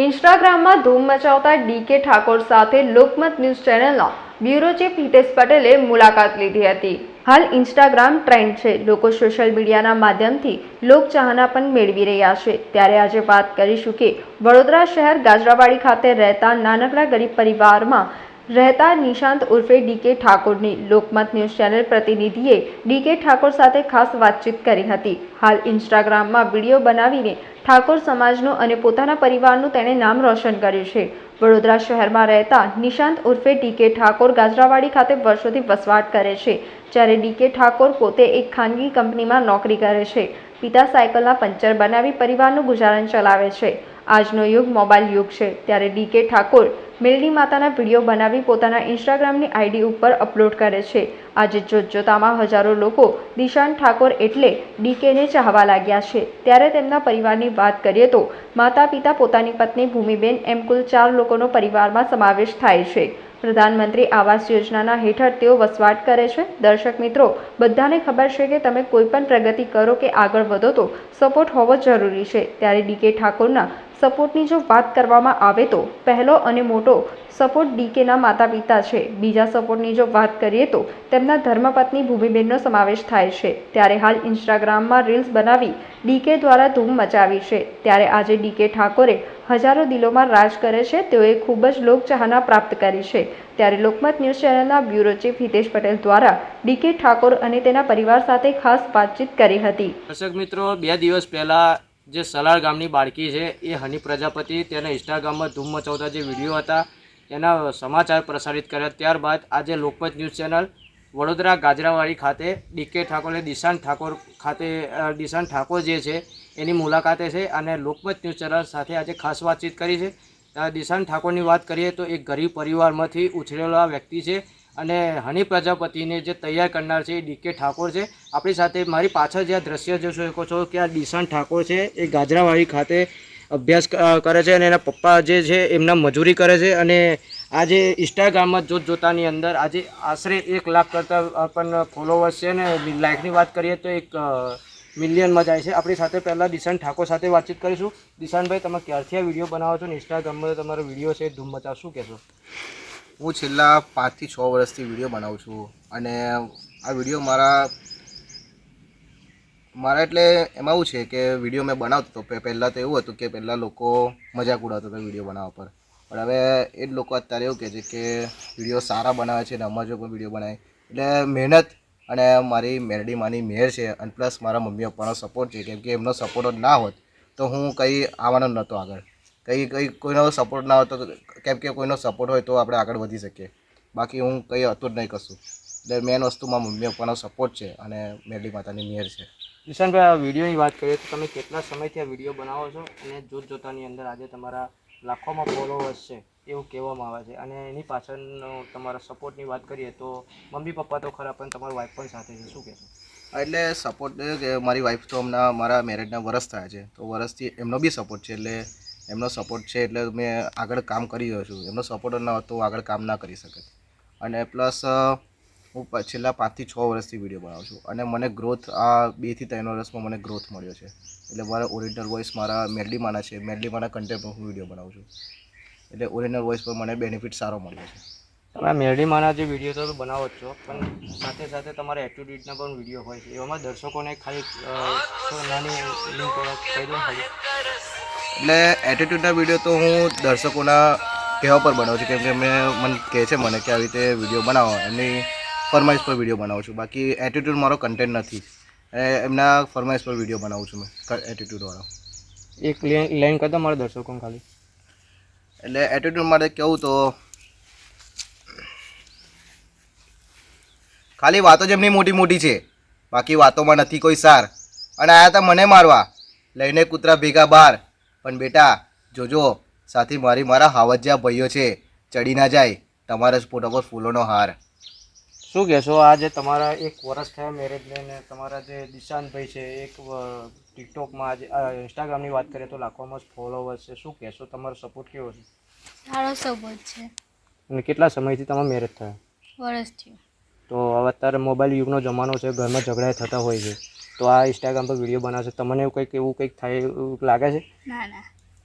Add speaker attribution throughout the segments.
Speaker 1: ઇન્સ્ટાગ્રામમાં ધૂમ મચાવતા ડીકે ઠાકોર સાથે લોકમત ન્યૂઝ ચેનલના બ્યુરો ચીફ હિતેશ પટેલે મુલાકાત લીધી હતી. હાલ ઇન્સ્ટાગ્રામ ટ્રેન્ડ છે. લોકો સોશિયલ મીડિયાના માધ્યમથી લોકચાહના પણ મેળવી રહ્યા છે. ત્યારે આજે વાત કરીશું કે વડોદરા શહેર ગાજરાવાડી ખાતે રહેતા નાનકડા ગરીબ પરિવારમાં રહેતા નિશાંત ઉર્ફે ડીકે ઠાકોરની લોકમત ન્યૂઝ ચેનલ પ્રતિનિધિએ ડીકે ઠાકોર સાથે ખાસ વાતચીત કરી હતી. હાલ ઇન્સ્ટાગ્રામમાં વીડિયો બનાવીને ઠાકોર સમાજનું અને પોતાના પરિવારનું તેણે નામ રોશન કર્યું છે. વડોદરા શહેરમાં રહેતા નિશાંત ઉર્ફે ડીકે ઠાકોર ગાજરાવાડી ખાતે વર્ષોથી વસવાટ કરે છે, જ્યારે ડીકે ઠાકોર પોતે એક ખાનગી કંપનીમાં નોકરી કરે છે. પિતા સાયકલના પંચર બનાવી પરિવારનું ગુજારણ ચલાવે છે. આજનો યુગ મોબાઈલ યુગ છે, ત્યારે ડીકે ઠાકોર મેલડી માતાના વીડિયો બનાવી પોતાના ઇન્સ્ટાગ્રામની આઈડી ઉપર અપલોડ કરે છે. આજે જોતજોતામાં હજારો લોકો દિશાંત ઠાકોર એટલે ડીકેને ચાહવા લાગ્યા છે. ત્યારે તેમના પરિવારની વાત કરીએ તો માતા પિતા પોતાની પત્ની ભૂમિબેન એમ કુલ ચાર લોકોનો પરિવારમાં સમાવેશ થાય છે. પ્રધાનમંત્રી આવાસ યોજનાના હેઠળ તેઓ વસવાટ કરે છે. દર્શક મિત્રો, બધાને ખબર છે કે તમે કોઈ પણ પ્રગતિ કરો કે આગળ વધો તો સપોર્ટ હોવો જરૂરી છે. ત્યારે ડીકે ઠાકોરના સપોર્ટની જો વાત કરવામાં આવે તો પહેલો અને મોટો સપોર્ટ ડીકેના માતા પિતા છે. બીજા સપોર્ટની જો વાત કરીએ તો તેમના ધર્મપત્ની ભૂમિબેનનો સમાવેશ થાય છે. ત્યારે હાલ ઇન્સ્ટાગ્રામમાં રીલ્સ બનાવી ડીકે દ્વારા ધૂમ મચાવી છે. ત્યારે આજે ડીકે ઠાકોરે હજારો દિલોમાં રાજ કરે છે. તેઓએ ખૂબ જ લોકચાહના પ્રાપ્ત કરી છે. ત્યારે લોકમત ન્યૂઝ ચેનલના બ્યુરો ચીફ હિતેશ પટેલ દ્વારા ડીકે ઠાકોર અને તેના પરિવાર સાથે ખાસ વાતચીત કરી હતી.
Speaker 2: દર્શક મિત્રો, બે દિવસ પહેલાં જે સલાર ગામની બાળકી છે, એ હની પ્રજાપતિ તેના ઇન્સ્ટાગ્રામમાં ધૂમ મચાવતા જે વીડિયો હતા, એના સમાચાર પ્રસારિત કર્યા. ત્યારબાદ આજે લોકમત ન્યૂઝ ચેનલ વડોદરા ગાજરાવાડી ખાતે ડીકે ઠાકોર દિશાંત ઠાકોર ખાતે દિશાંત ઠાકોર જે છે, એની મુલાકાતે છે અને લોકમત ન્યૂઝ ચેનલ સાથે આજે ખાસ વાતચીત કરી છે. દિશાંત ઠાકોરની વાત કરીએ તો એક ગરીબ પરિવારમાંથી ઉછરેલા વ્યક્તિ છે. અને હની પ્રજાપતિને જે તૈયાર કરનાર છે એ ડીકે ઠાકોર છે. આપણી સાથે મારી પાછળ જે આ દ્રશ્ય જોઈ શકો છો કે આ દિશાન ઠાકોર છે, એ ગાજરાવાડી ખાતે અભ્યાસ કરે છે અને એના પપ્પા જે છે એમના મજૂરી કરે છે અને આજે ઇન્સ્ટાગ્રામમાં જોત જોતાની અંદર આજે આશરે એક લાખ કરતાં પણ ફોલોવર્સ છે ને લાઇકની વાત કરીએ તો એક મિલિયનમાં જાય છે. આપણી સાથે પહેલાં દિશાન ઠાકોર સાથે વાતચીત કરીશું. દિશાનભાઈ તમે ક્યારથી આ વીડિયો બનાવો છો? ઇન્સ્ટાગ્રામમાં તમારો વીડિયો છે ધૂમ મચાવ, શું કહેશો?
Speaker 3: હું છેલ્લા પાંચથી છ વર્ષથી વીડિયો બનાવું છું અને આ વીડિયો મારા મારા એટલે એમાં એવું છે કે વીડિયો મેં બનાવતો હતો. પહેલાં તો એવું હતું કે પહેલાં લોકો મજાક ઉડાવતા હતા વીડિયો બનાવવા પર. પણ હવે એ જ લોકો અત્યારે એવું કહે છે કે વીડિયો સારા બનાવે છે અને અમાજો પણ વીડિયો બનાવે. એટલે મહેનત અને મારી મેરડી માની મેર છે અને પ્લસ મારા મમ્મી પપ્પાનો સપોર્ટ છે. કેમ કે એમનો સપોર્ટ ના હોત તો હું કંઈ આવવાનો નહોતો આગળ. કંઈ કંઈ કોઈનો સપોર્ટ ના હોતો તો કેમ કે કોઈનો સપોર્ટ હોય તો આપણે આગળ વધી શકીએ. બાકી હું કંઈ હતું જ નહીં કશું. એટલે મેન વસ્તુ મારા મમ્મી પપ્પાનો સપોર્ટ છે અને મેરડી માતાની મેર છે.
Speaker 2: નિશાનભાઈ આ વિડીયોની વાત કરીએ તો તમે કેટલા સમયથી આ વીડિયો બનાવો છો અને જોત જોતાની અંદર આજે તમારા લાખોમાં ફોલોવર્સ છે એવું કહેવામાં આવે છે અને એની પાછળનો તમારા સપોર્ટની વાત કરીએ તો મમ્મી પપ્પા તો ખરા પણ તમારી વાઈફ પણ સાથે છે. શું કહેશો?
Speaker 3: એટલે સપોર્ટ કે મારી વાઈફ તો હમણાં મારા મેરેજના વરસ થયા છે. તો વરસથી એમનો બી સપોર્ટ છે. એટલે એમનો સપોર્ટ છે એટલે મેં આગળ કામ કરી રહ્યો છું. એમનો સપોર્ટ ન હતો આગળ કામ ના કરી શકે અને પ્લસ હું છેલ્લા પાંચથી છ વર્ષથી વીડિયો બનાવું છું. અને મને ગ્રોથ આ બેથી ત્રણ વર્ષમાં મને ગ્રોથ મળ્યો છે. એટલે મારા ઓરિજિનલ વોઇસ મારા મેરડીમાના છે. મેરડીમાના કન્ટેન્ટ હું વીડિયો બનાવું છું. એટલે ઓરિજિનલ વોઇસ પર મને બેનિફિટ સારો મળ્યો છે.
Speaker 2: તમે મેરડીમાંના જે વીડિયો તો બનાવો જ છો, પણ સાથે સાથે તમારા એટીટ્યુડના પણ વીડિયો હોય છે. એવામાં દર્શકોને ખાલી નાની
Speaker 3: એટલે એટીટ્યૂડના વીડિયો તો હું દર્શકોના કહેવા પર બનાવું છું કેમ કે મેં મને કહે છે મને કે આવી રીતે વીડિયો બનાવો. એમની ફરમાઈશ પર વીડિયો બનાવું છું. બાકી એટીટ્યૂડ મારો કન્ટેન્ટ નથી. એ એમના ફરમાઈશ પર વીડિયો બનાવું છું મેં એટીટ્યૂડવાળો
Speaker 2: એક લાઈન કરતા મારા દર્શકોને ખાલી.
Speaker 3: એટલે એટીટ્યૂડ માટે કહું તો ખાલી વાતો જ એમની મોટી મોટી છે. બાકી વાતોમાં નથી કોઈ સાર. અને આયા હતા મને મારવા. લઈને કૂતરા ભેગા બહાર. પણ બેટા જોજો સાથે મારી મારા હાવજિયા ભાઈઓ છે. ચડી ના જાય. તમારા જ ફોટો પર ફૂલોનો હાર.
Speaker 2: શું કહેશો? આ જે તમારા એક વર્ષ થયા મેરેજ લઈને તમારા જે દિશાંતભાઈ છે એક ટિકટોકમાં આજે આ ઇન્સ્ટાગ્રામની વાત કરીએ તો લાખોમાં ફોલોવર્સ છે. શું કહેશો? તમારો સપોર્ટ કેવો છે?
Speaker 4: સારો સપોર્ટ છે.
Speaker 2: અને કેટલા સમયથી તમે મેરેજ થયા?
Speaker 4: વર્ષથી
Speaker 2: તો હવે અત્યારે મોબાઈલ યુગનો જમાનો છે ઘરમાં ઝઘડા થતા હોય છે. તો આ ઇન્સ્ટાગ્રામ પર વીડિયો બનાવશે. તમને એવું કંઈક એવું કંઈક થાય એવું લાગે છે?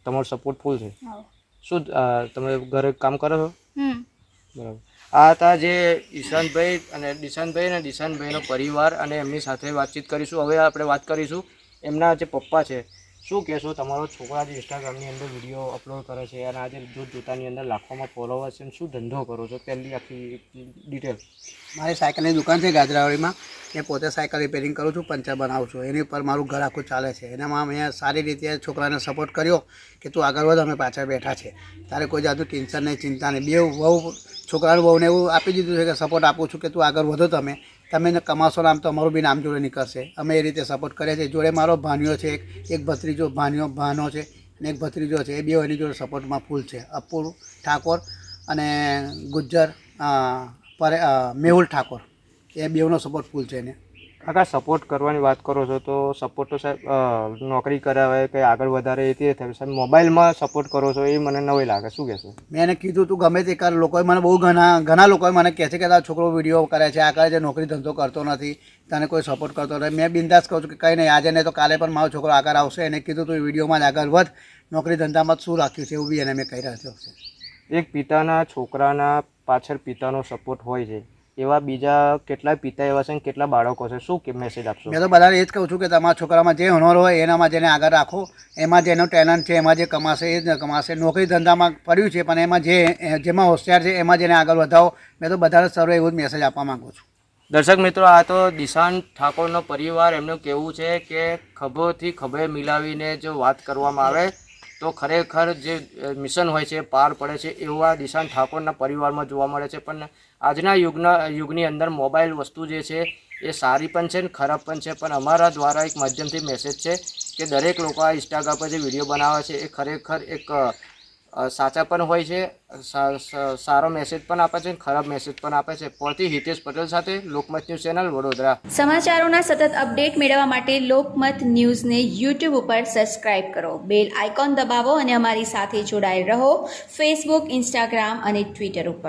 Speaker 2: તમારો સપોર્ટ ફૂલ છે. શું તમે ઘરે કામ કરો છો? બરાબર. આ હતા જે ઈશાનભાઈ અને દિશાનભાઈ અને દિશાનભાઈનો પરિવાર અને એમની સાથે વાતચીત કરીશું. હવે આપણે વાત કરીશું. એમના જે પપ્પા છે શું કહેશો? તમારો છોકરા જે ઇન્સ્ટાગ્રામની અંદર વીડિયો અપલોડ કરે છે અને આજે જોત જોતાની અંદર લાખોમાં ફોલોવર્સ છે શું ધંધો કરો છો? પહેલી આખી ડિટેલ
Speaker 5: મારી સાયકલની દુકાન છે ગાજરાવાડીમાં. એ પોતે સાયકલ રિપેરિંગ કરું છું, પંચર બનાવું છું. એની ઉપર મારું ઘર આખું ચાલે છે. એનામાં મેં સારી રીતે છોકરાને સપોર્ટ કર્યો કે તું આગળ વધ, અમે પાછળ બેઠા છે. તારે કોઈ જાતનું ટેન્શન નહીં, ચિંતા નહીં. બે બહુ છોકરાનું બહુને એવું આપી દીધું છે કે સપોર્ટ આપું છું કે તું આગળ વધો તમે. તમે કમાશો નામ તો અમારું બી નામ જોડે નીકળશે. અમે એ રીતે સપોર્ટ કરીએ છીએ જોડે મારો ભાણિયો છે, એક એક ભત્રીજો ભાન્યો ભાનો છે અને એક ભત્રીજો છે. એ બે એની જોડે સપોર્ટમાં ફૂલ છે. અપુર ઠાકોર અને ગુજ્જર પરે મેહુલ ઠાકોર. એ બેઉનો સપોર્ટ ફૂલ છે એને.
Speaker 2: કાકા સપોર્ટ કરવાની વાત કરો છો તો સપોર્ટ તો સાહેબ નોકરી કરાવે કે આગળ વધારે એ તે થાય. સાહેબ મોબાઈલમાં સપોર્ટ કરો છો એ મને નવી લાગે. શું કહેશો?
Speaker 5: મેં એને કીધું તું ગમે તે કર. લોકોએ મને બહુ ઘણા ઘણા લોકોએ મને કહે છે કે તારો છોકરો વીડિયો કરે છે. આ કરે છે નોકરી ધંધો કરતો નથી. તને કોઈ સપોર્ટ કરતો નથી. મેં બિંદાસ કહું છું કે કંઈ નહીં. આજે નહીં તો કાલે પણ મારો છોકરો આગળ આવશે. એને કીધું તું વિડીયોમાં જ આગળ વધ. નોકરી ધંધામાં શું રાખ્યું છે એવું બી એને મેં કહી રહ્યો છે.
Speaker 2: એક પિતાના છોકરાના પાછળ પિતાનો સપોર્ટ હોય છે. એવા બીજા કેટલા પિતા એવા છે ને કેટલા બાળકો છે? શું કે મેસેજ આપશો?
Speaker 5: મેં તો બધાને એ જ કહું છું કે તમારા છોકરામાં જે હુનર હોય એનામાં જેને આગળ રાખો. એમાં જેનો ટેલેન્ટ છે એમાં જે કમાશે એ જ કમાશે. નોકરી ધંધામાં પડ્યું છે પણ એમાં જે જેમાં હોશિયાર છે એમાં જેને આગળ વધાવો. મેં તો બધાને સર્વે એવું જ મેસેજ આપવા માંગુ છું.
Speaker 2: દર્શક મિત્રો આ તો દિશાંત ઠાકોરનો પરિવાર એમનું કહેવું છે કે ખભોથી ખભે મિલાવીને જો વાત કરવામાં આવે તો ખરેખર જે મિશન હોય છે પાર પડે છે એવું આ દિશાંત ઠાકોરના પરિવારમાં જોવા મળે છે. પણ આજના યુગના, યુગની અંદર મોબાઈલ વસ્તુ જે છે એ સારી પણ છે ને ખરાબ પણ છે, પણ અમારા દ્વારા એક માધ્યમથી મેસેજ છે કે દરેક લોકો આ ઇન્સ્ટાગ્રામ પર જે વીડિયો બનાવે છે એ ખરેખર એક સાચા પણ હોય છે સારો મેસેજ પણ આપે છે ખરાબ મેસેજ પણ આપે છે. પરથી હિતેશ પટેલ સાથે લોકમત ન્યૂઝ ચેનલ વડોદરા.
Speaker 6: સમાચારોના સતત અપડેટ મેળવવા માટે લોકમત ન્યૂઝને યુટ્યુબ ઉપર સબસ્ક્રાઇબ કરો. બેલ આઇકોન દબાવો અને અમારી સાથે જોડાયેલ રહો. ફેસબુક ઇન્સ્ટાગ્રામ અને ટ્વિટર ઉપર.